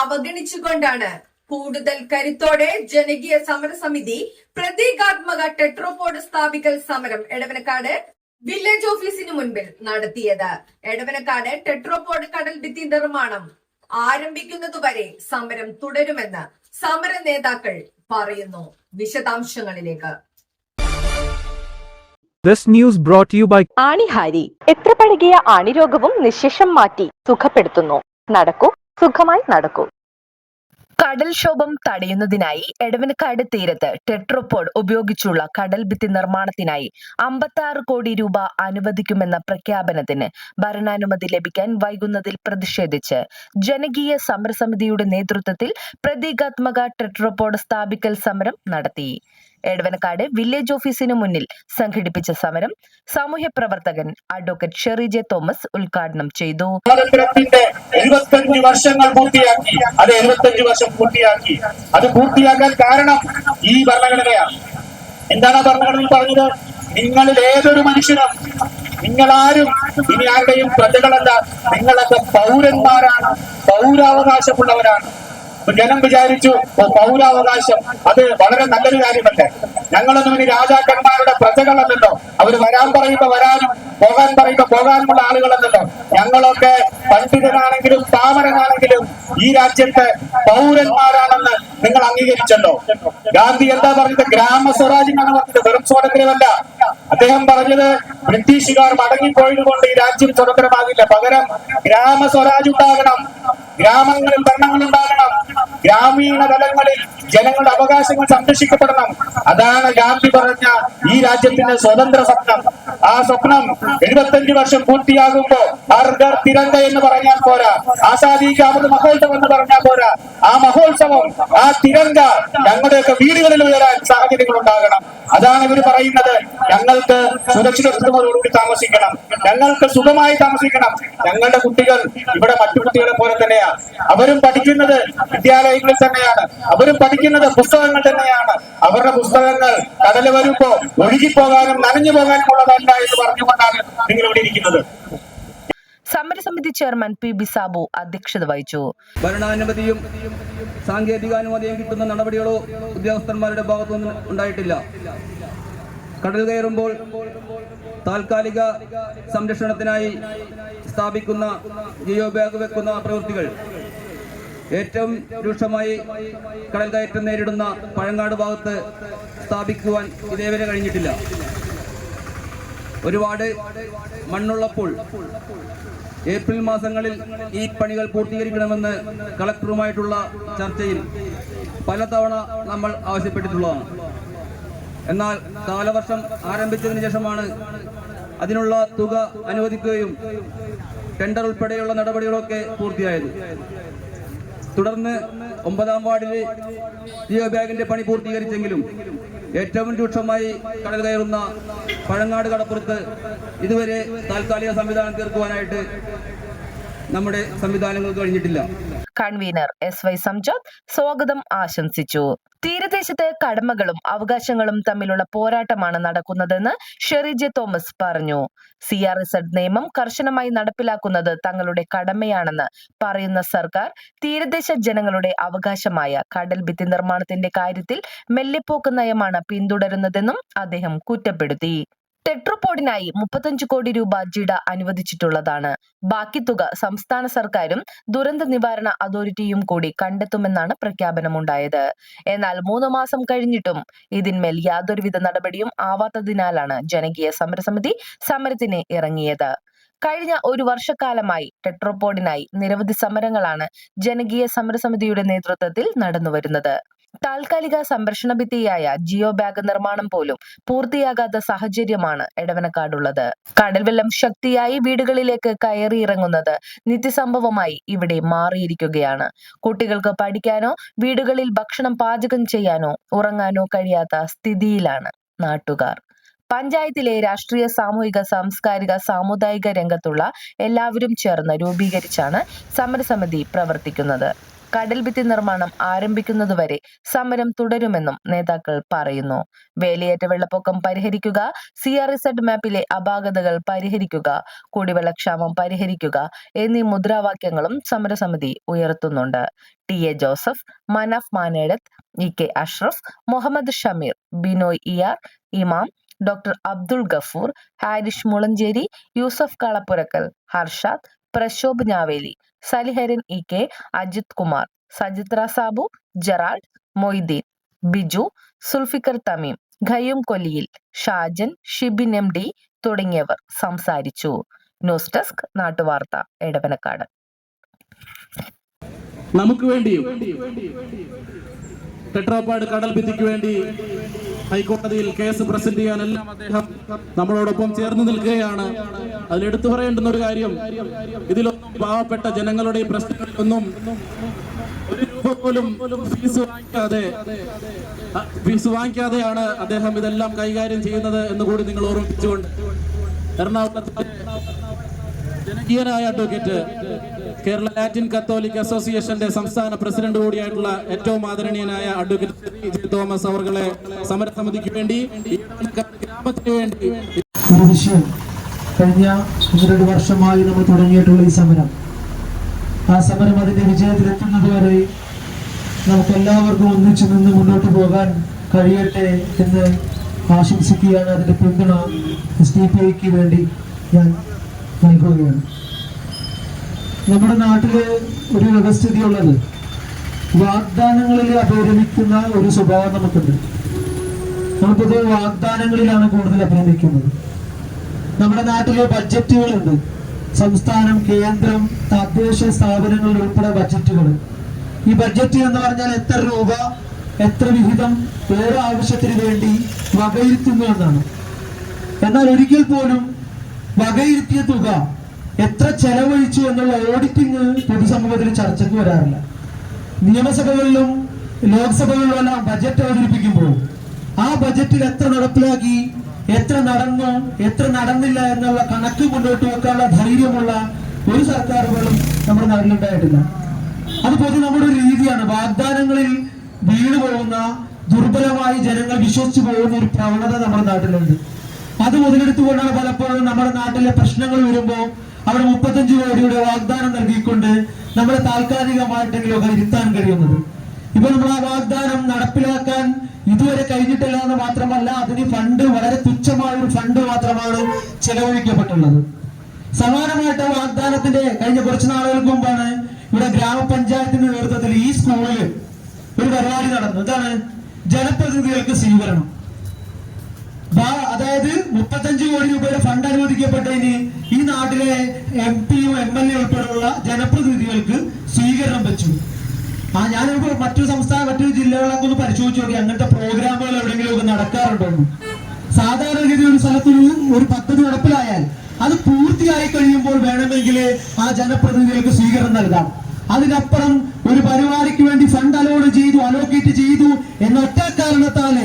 അവഗണിച്ചുകൊണ്ടാണ് കൂടുതൽ കരുത്തോടെ ജനകീയ സമരസമിതി പ്രതീകാത്മക ടെട്രോപോഡ് സ്ഥാപിക്കൽ സമരം എടവനക്കാട് വില്ലേജ് ഓഫീസിന് മുൻപിൽ നടത്തിയത്. എടവനക്കാട് ടെട്രോപോഡ് കടൽ ഭിത്തി നിർമ്മാണം ആരംഭിക്കുന്നതുവരെ സമരം തുടരുമെന്ന് സമര നേതാക്കൾ പറയുന്നു. വിശദാംശങ്ങളിലേക്ക്. This news brought to you by ആണിഹാരി എത്ര പഴകിയ ആണിരോഗവും നിശേഷം മാറ്റി സുഖപ്പെടുത്തുന്നു. നടക്കൂ. സുഖമായി നടക്കൂ. കടൽക്ഷോഭം തടയുന്നതിനായി എടവനക്കാട് തീരത്ത് ടെട്രോപോഡ് ഉപയോഗിച്ചുള്ള കടൽ ഭിത്തി നിർമ്മാണത്തിനായി അമ്പത്തി കോടി രൂപ അനുവദിക്കുമെന്ന പ്രഖ്യാപനത്തിന് ഭരണാനുമതി ലഭിക്കാൻ വൈകുന്നതിൽ പ്രതിഷേധിച്ച് ജനകീയ സമരസമിതിയുടെ നേതൃത്വത്തിൽ പ്രതീകാത്മക ടെട്രോപോഡ് സ്ഥാപിക്കൽ സമരം നടത്തി. എടവനക്കാട് വില്ലേജ് ഓഫീസിനു മുന്നിൽ സംഘടിപ്പിച്ച സമരം സാമൂഹ്യ പ്രവർത്തകൻ അഡ്വക്കേറ്റ് ഷെറി ജെ തോമസ് ഉദ്ഘാടനം ചെയ്തു. എഴുപത്തഞ്ച് വർഷങ്ങൾ പൂർത്തിയാക്കി. അത് എഴുപത്തഞ്ച് വർഷം പൂർത്തിയാക്കി. അത് പൂർത്തിയാക്കാൻ കാരണം ഈ ഭരണഘടനയാണ്. എന്താണ് ആ ഭരണഘടനയിൽ പറഞ്ഞത്? നിങ്ങളിൽ ഏതൊരു മനുഷ്യനും നിങ്ങളാരും ഇനി ആരുടെയും പ്രജകളല്ല നിങ്ങളൊക്കെ പൗരന്മാരാണ് പൗരാവകാശമുള്ളവരാണ്. ജനം വിചാരിച്ചു പൗരാവകാശം അത് വളരെ നല്ലൊരു കാര്യമല്ലേ? ഞങ്ങളൊന്നും ഇനി രാജാക്കന്മാരുടെ പ്രജകളല്ലല്ലോ. അവർ വരാൻ പറയുമ്പോ വരാനും പോകാൻ പറയുമ്പോ പോകാനുമുള്ള ആളുകളല്ലല്ലോ. ഞങ്ങളൊക്കെ പണ്ഡിതനാണെങ്കിലും താമരനാണെങ്കിലും ഈ രാജ്യത്തെ പൗരന്മാരാണെന്ന് നിങ്ങൾ അംഗീകരിച്ചല്ലോ. ഗാന്ധി എന്താ പറഞ്ഞത്? ഗ്രാമ സ്വരാജ് എന്നാണ് പറഞ്ഞത്. വെറും സ്വാതന്ത്ര്യമല്ല. അദ്ദേഹം പറഞ്ഞത് ബ്രിട്ടീഷുകാർ മടങ്ങിപ്പോയത് കൊണ്ട് ഈ രാജ്യം സ്വതന്ത്രമാകില്ല. പകരം ഗ്രാമ സ്വരാജ് ഉണ്ടാകണം. ഗ്രാമങ്ങളിൽ ഭരണങ്ങൾ ഉണ്ടാകണം. ഗ്രാമീണ തലങ്ങളിൽ ജനങ്ങളുടെ അവകാശങ്ങൾ സംരക്ഷിക്കപ്പെടണം. അതാണ് ഗാന്ധി പറഞ്ഞ ഈ രാജ്യത്തിന്റെ സ്വതന്ത്ര സ്വപ്നം ആ സ്വപ്നം എഴുപത്തഞ്ച് വർഷം പൂർത്തിയാകുമ്പോ അർഗർ തിരങ്ക എന്ന് പറഞ്ഞാൽ പോരാ. ആസാദി കാമത് മഹോത്സവം എന്ന് പറഞ്ഞാൽ പോരാ. ആ മഹോത്സവം ആ തിരങ്ക ഞങ്ങളുടെയൊക്കെ വീടുകളിൽ ഉയരാൻ സാഹചര്യങ്ങൾ ഉണ്ടാകണം. അതാണ് ഇവർ പറയുന്നത്. ഞങ്ങൾക്ക് സുരക്ഷിതത്വത്തോടുകൂടി താമസിക്കണം. ഞങ്ങൾക്ക് സുഖമായി താമസിക്കണം. ഞങ്ങളുടെ കുട്ടികൾ ഇവിടെ മറ്റു കുട്ടികളെ പോലെ തന്നെയാണ് അവരും പഠിക്കുന്നത് വിദ്യാലയങ്ങളിൽ തന്നെയാണ്. അവരും പഠിക്കുന്നത് പുസ്തകങ്ങൾ തന്നെയാണ്. അവരുടെ പുസ്തകങ്ങൾ കടൽ വരുമ്പോ ഒഴുകിപ്പോകാനും നനഞ്ഞു പോകാനും ഉള്ളതല്ല എന്ന് പറഞ്ഞുകൊണ്ടാണ് നിങ്ങൾ ഇവിടെ ഇരിക്കുന്നത്. സമരസമിതി ചെയർമാൻ പി ബി സാബു അധ്യക്ഷത വഹിച്ചു. ഭരണാനുമതിയും സാങ്കേതികാനുമതിയും കിട്ടുന്ന നടപടികളോ ഉദ്യോഗസ്ഥന്മാരുടെ ഭാഗത്തുനിന്ന് ഉണ്ടായിട്ടില്ല. കടൽ കയറുമ്പോൾ താൽക്കാലിക സംരക്ഷണത്തിനായി സ്ഥാപിക്കുന്ന ജിയോ ബാഗ് വെക്കുന്ന പ്രവൃത്തികൾ ഏറ്റവും രൂക്ഷമായി കടൽ കയറ്റം നേരിടുന്ന പഴങ്ങാട് ഭാഗത്ത് സ്ഥാപിക്കുവാൻ ഇതേവരെ കഴിഞ്ഞിട്ടില്ല. ഒരുപാട് മണ്ണുള്ളപ്പോൾ ഏപ്രിൽ മാസങ്ങളിൽ ഈ പണികൾ പൂർത്തീകരിക്കണമെന്ന് കളക്ടറുമായിട്ടുള്ള ചർച്ചയിൽ പലതവണ നമ്മൾ ആവശ്യപ്പെട്ടിട്ടുള്ളതാണ്. എന്നാൽ കാലവർഷം ആരംഭിച്ചതിന് ശേഷമാണ് അതിനുള്ള തുക അനുവദിക്കുകയും ടെൻഡർ ഉൾപ്പെടെയുള്ള നടപടികളൊക്കെ പൂർത്തിയായത്. തുടർന്ന് ഒമ്പതാം വാർഡിൽ ജിയോ ബാഗിന്റെ പണി പൂർത്തീകരിച്ചെങ്കിലും ഏറ്റവും രൂക്ഷമായി കടൽ കയറുന്ന പഴങ്ങാട് കടപ്പുറത്ത് ഇതുവരെ താൽക്കാലിക സംവിധാനം തീർക്കുവാനായിട്ട് നമ്മുടെ സംവിധാനങ്ങൾ കഴിഞ്ഞിട്ടില്ല. കൺവീനർ എസ് വൈ സംജോത് സ്വാഗതം ആശംസിച്ചു. തീരദേശത്തെ കടമകളും അവകാശങ്ങളും തമ്മിലുള്ള പോരാട്ടമാണ് നടക്കുന്നതെന്ന് ഷെറി തോമസ് പറഞ്ഞു. സി ആർ എസ് നിയമം കർശനമായി നടപ്പിലാക്കുന്നത് തങ്ങളുടെ കടമയാണെന്ന് പറയുന്ന സർക്കാർ തീരദേശ ജനങ്ങളുടെ അവകാശമായ കടൽ ഭിത്തി നിർമ്മാണത്തിന്റെ കാര്യത്തിൽ മെല്ലിപ്പോക്ക് നയമാണ് പിന്തുടരുന്നതെന്നും അദ്ദേഹം കുറ്റപ്പെടുത്തി. ടെട്രോപോഡിനായി മുപ്പത്തഞ്ച് കോടി രൂപ ജിഡ അനുവദിച്ചിട്ടുള്ളതാണ്. ബാക്കി തുക സംസ്ഥാന സർക്കാരും ദുരന്ത നിവാരണ അതോറിറ്റിയും കൂടി കണ്ടെത്തുമെന്നാണ് പ്രഖ്യാപനമുണ്ടായത്. എന്നാൽ മൂന്ന് മാസം കഴിഞ്ഞിട്ടും ഇതിന്മേൽ യാതൊരുവിധ നടപടിയും ആവാത്തതിനാലാണ് ജനകീയ സമരസമിതി സമരത്തിന് ഇറങ്ങിയത്. കഴിഞ്ഞ ഒരു വർഷക്കാലമായി ടെട്രോപോഡിനായി നിരവധി സമരങ്ങളാണ് ജനകീയ സമരസമിതിയുടെ നേതൃത്വത്തിൽ നടന്നുവരുന്നത്. താൽക്കാലിക സംരക്ഷണ ഭിത്തിയായ ജിയോ ബാഗ് നിർമ്മാണം പോലും പൂർത്തിയാകാത്ത സാഹചര്യമാണ് എടവനക്കാടുള്ളത്. കടൽവെള്ളം ശക്തിയായി വീടുകളിലേക്ക് കയറി കയറിയിറങ്ങുന്നത് നിത്യസംഭവമായി ഇവിടെ മാറിയിരിക്കുകയാണ്. കുട്ടികൾക്ക് പഠിക്കാനോ വീടുകളിൽ ഭക്ഷണം പാചകം ചെയ്യാനോ ഉറങ്ങാനോ കഴിയാത്ത സ്ഥിതിയിലാണ് നാട്ടുകാർ. പഞ്ചായത്തിലെ രാഷ്ട്രീയ സാമൂഹിക സാംസ്കാരിക സാമുദായിക രംഗത്തുള്ള എല്ലാവരും ചേർന്ന് രൂപീകരിച്ചാണ് സമരസമിതി പ്രവർത്തിക്കുന്നത്. കടൽ ഭിത്തി നിർമ്മാണം ആരംഭിക്കുന്നതുവരെ സമരം തുടരുമെന്നും നേതാക്കൾ പറയുന്നു. വേലിയേറ്റ വെള്ളപ്പൊക്കം പരിഹരിക്കുക സി ആർ ഇസഡ് മാപ്പിലെ അപാകതകൾ പരിഹരിക്കുക കുടിവെള്ളക്ഷാമം പരിഹരിക്കുക എന്നീ മുദ്രാവാക്യങ്ങളും സമരസമിതി ഉയർത്തുന്നുണ്ട്. T. A. Joseph Manaf Manedath E. K. Ashraf Muhammad Shameer Binoy ear Imam doctor Abdul Gafoor Harish Mulanjeri Yusuf Kalappurakkal Harshad Prashobh Njaveli Saliharan E K Ajith Kumar Sajithra Sabu Gerald Moideen Biju Zulfikar Thameem Khayyum Kolliyil Shajan Shibin M D തുടങ്ങിയവർ സംസാരിച്ചു. News desk നാട്ടുവാർത്ത എടവനക്കാട്. നമുക്ക് വേണ്ടിയും ടെട്രോപ്പാട് കടൽ ഭിത്തിക്ക് വേണ്ടി ഹൈക്കോടതിയിൽ case present ചെയ്യാനെല്ലാം അദ്ദേഹം നമ്മളോടൊപ്പം ചേർന്ന് നിൽക്കുകയാണ്. അതിലെടുത്തു പറയേണ്ടുന്ന ഒരു കാര്യം ഇതിലൊന്നും പാവപ്പെട്ട ജനങ്ങളുടെ പ്രശ്നങ്ങളിലൊന്നും ഒരു രൂപ പോലും ഫീസ് വാങ്ങിക്കാതെ ഫീസ് വാങ്ങിക്കാതെയാണ് അദ്ദേഹം ഇതെല്ലാം കൈകാര്യം ചെയ്യുന്നത് എന്ന് കൂടി നിങ്ങൾ ഓർമ്മിപ്പിച്ചുകൊണ്ട് എറണാകുളത്തെ ജനകീയനായ അഡ്വക്കേറ്റ് കേരള ലാറ്റിൻ കത്തോലിക് അസോസിയേഷന്റെ സംസ്ഥാന പ്രസിഡന്റ് കൂടിയായിട്ടുള്ള ഏറ്റവും ആദരണീയനായ അഡ്വക്കേറ്റ് തോമസ് അവർകളെ സമരസമിതിക്ക് വേണ്ടി ഗ്രാമത്തിന് വേണ്ടി ഒരു വിഷയം. കഴിഞ്ഞ ഒന്നരണ്ട് വർഷമായി നമ്മൾ തുടങ്ങിയിട്ടുള്ള ഈ സമരം. ആ സമരം അതിന്റെ വിജയത്തിലെത്തുന്നത് വരെ നമുക്ക് എല്ലാവർക്കും ഒന്നിച്ചു നിന്ന് മുന്നോട്ട് പോകാൻ കഴിയട്ടെ എന്ന് ആശംസിക്കുകയാണ് അതിന്റെ പിന്തുണ എസ് ഡി പി വേണ്ടി ഞാൻ നൽകുകയാണ് നമ്മുടെ നാട്ടിൽ ഒരു വ്യവസ്ഥിതി ഉള്ളത് വാഗ്ദാനങ്ങളിൽ അപരിമിക്കുന്ന ഒരു സ്വഭാവം നമുക്കുണ്ട്. നമുക്കത് വാഗ്ദാനങ്ങളിലാണ് കൂടുതൽ അഭിനന്ദിക്കുന്നത് നമ്മുടെ നാട്ടിലെ ബഡ്ജറ്റുകളുണ്ട്. സംസ്ഥാനം കേന്ദ്രം തദ്ദേശ സ്ഥാപനങ്ങൾ ഉൾപ്പെടെ ബഡ്ജറ്റുകൾ ഈ ബഡ്ജറ്റ് എന്ന് പറഞ്ഞാൽ എത്ര രൂപ എത്ര വിഹിതം ഓരോ ആവശ്യത്തിന് വേണ്ടി വകയിരുത്തുന്നു എന്നാണ്. എന്നാൽ ഒരിക്കൽ പോലും വകയിരുത്തിയ തുക എത്ര ചെലവഴിച്ചു എന്നുള്ള ഓഡിറ്റിംഗ് പൊതുസമൂഹത്തിൽ ചർച്ചയ്ക്ക് വരാറില്ല. നിയമസഭകളിലും ലോക്സഭകളിലും ബജറ്റ് അവതരിപ്പിക്കുമ്പോൾ ആ ബജറ്റിൽ എത്ര നടപ്പിലാക്കി എത്ര നടന്നു എത്ര നടന്നില്ല എന്നുള്ള കണക്ക് മുന്നോട്ട് വെക്കാനുള്ള ധൈര്യമുള്ള ഒരു സർക്കാരുകളും നമ്മുടെ നാട്ടിലുണ്ടായിട്ടില്ല. അത് പൊതു നമ്മുടെ ഒരു രീതിയാണ്. വാഗ്ദാനങ്ങളിൽ വീണ് പോകുന്ന ദുർബലമായി ജനങ്ങൾ വിശ്വസിച്ചു പോകുന്ന ഒരു പ്രവണത നമ്മുടെ നാട്ടിലുണ്ട്. അത് മുതലെടുത്തുകൊണ്ടാണ് പലപ്പോഴും നമ്മുടെ നാട്ടിലെ പ്രശ്നങ്ങൾ വരുമ്പോൾ അവിടെ മുപ്പത്തഞ്ച് കോടിയുടെ വാഗ്ദാനം നൽകിക്കൊണ്ട് നമ്മളെ താൽക്കാലികമായിട്ടെങ്കിലും ഒക്കെ ഇരുത്താൻ കഴിയുന്നത്. ഇപ്പൊ നമ്മൾ ആ വാഗ്ദാനം നടപ്പിലാക്കാൻ ഇതുവരെ കഴിഞ്ഞിട്ടില്ല എന്ന് മാത്രമല്ല അതിന് ഫണ്ട് വളരെ തുച്ഛമായ ഒരു ഫണ്ട് മാത്രമാണ് ചെലവഴിക്കപ്പെട്ടുള്ളത്. സമാനമായിട്ട് വാഗ്ദാനത്തിന്റെ കഴിഞ്ഞ കുറച്ച് നാളുകൾക്ക് മുമ്പാണ് ഇവിടെ ഗ്രാമപഞ്ചായത്തിന്റെ നേതൃത്വത്തിൽ ഈ സ്കൂളിൽ ഒരു പരിപാടി നടന്നു എന്താണ്? ജനപ്രതിനിധികൾക്ക് സ്വീകരണം. അതായത് മുപ്പത്തഞ്ച് കോടി രൂപയുടെ ഫണ്ട് അനുവദിക്കപ്പെട്ടതിന് ഈ നാട്ടിലെ എം പിയും എം എൽ എ ഉൾപ്പെടെയുള്ള ജനപ്രതിനിധികൾക്ക് സ്വീകരണം വെച്ചു. ആ ഞാനിപ്പോ മറ്റു സംസ്ഥാന മറ്റു ജില്ലകളിലൊക്കെ ഒന്ന് പരിശോധിച്ച് നോക്കി. അങ്ങനത്തെ പ്രോഗ്രാമുകൾ എവിടെയെങ്കിലും ഒക്കെ നടക്കാറുണ്ടോ? എന്ന്. സാധാരണഗതി ഒരു സ്ഥലത്ത് ഒരു പദ്ധതി നടപ്പിലായാൽ അത് പൂർത്തിയായി കഴിയുമ്പോൾ വേണമെങ്കിൽ ആ ജനപ്രതിനിധികൾക്ക് സ്വീകരണം നൽകാം. അതിനപ്പുറം ഒരു പരിപാടിക്ക് വേണ്ടി ഫണ്ട് അലോട്ട് ചെയ്തു അലോക്കേറ്റ് ചെയ്തു എന്നൊറ്റ കാരണത്താൽ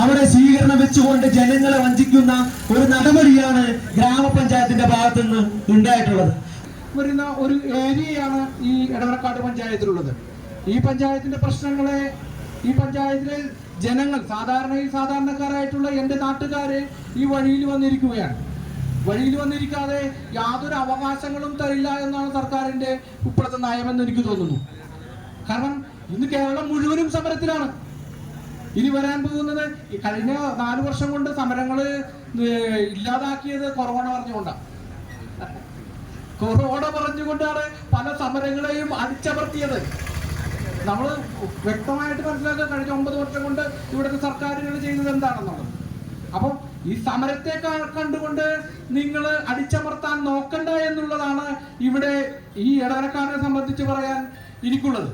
അവിടെ സ്വീകരണം വെച്ചുകൊണ്ട് ജനങ്ങളെ വഞ്ചിക്കുന്ന ഒരു നടപടിയാണ് ഗ്രാമപഞ്ചായത്തിന്റെ ഭാഗത്തു നിന്ന് ഉണ്ടായിട്ടുള്ളത്. വരുന്ന ഒരു ഏരിയയാണ് ഈ എടവനക്കാട് പഞ്ചായത്തിലുള്ളത്. ഈ പഞ്ചായത്തിന്റെ പ്രശ്നങ്ങളെ ഈ പഞ്ചായത്തിലെ ജനങ്ങൾ സാധാരണയിൽ സാധാരണക്കാരായിട്ടുള്ള എന്റെ നാട്ടുകാരെ ഈ വഴിയിൽ വന്നിരിക്കുകയാണ്. വഴിയിൽ വന്നിരിക്കാതെ യാതൊരു അവകാശങ്ങളും തരില്ല എന്നാണ് സർക്കാരിന്റെ ഇപ്പോഴത്തെ നയമെന്ന് എനിക്ക് തോന്നുന്നു. കാരണം ഇന്ന് കേരളം മുഴുവനും സമരത്തിലാണ്. ഇനി വരാൻ പോകുന്നത് കഴിഞ്ഞ നാല് വർഷം കൊണ്ട് സമരങ്ങൾ ഇല്ലാതാക്കിയത് കൊറോണ പറഞ്ഞുകൊണ്ടാണ് കൊറോണ പറഞ്ഞുകൊണ്ടാണ് പല സമരങ്ങളെയും അടിച്ചമർത്തിയത്. നമ്മൾ വ്യക്തമായിട്ട് മനസ്സിലാക്കുക കഴിഞ്ഞ ഒമ്പത് വർഷം കൊണ്ട് ഇവിടുത്തെ സർക്കാരുകൾ ചെയ്തത് എന്താണെന്നുള്ളത്. അപ്പം ഈ സമരത്തെ കണ്ടുകൊണ്ട് നിങ്ങൾ അടിച്ചമർത്താൻ നോക്കണ്ട എന്നുള്ളതാണ് ഇവിടെ ഈ ഇടവരക്കാരനെ സംബന്ധിച്ച് പറയാൻ എനിക്കുള്ളത്.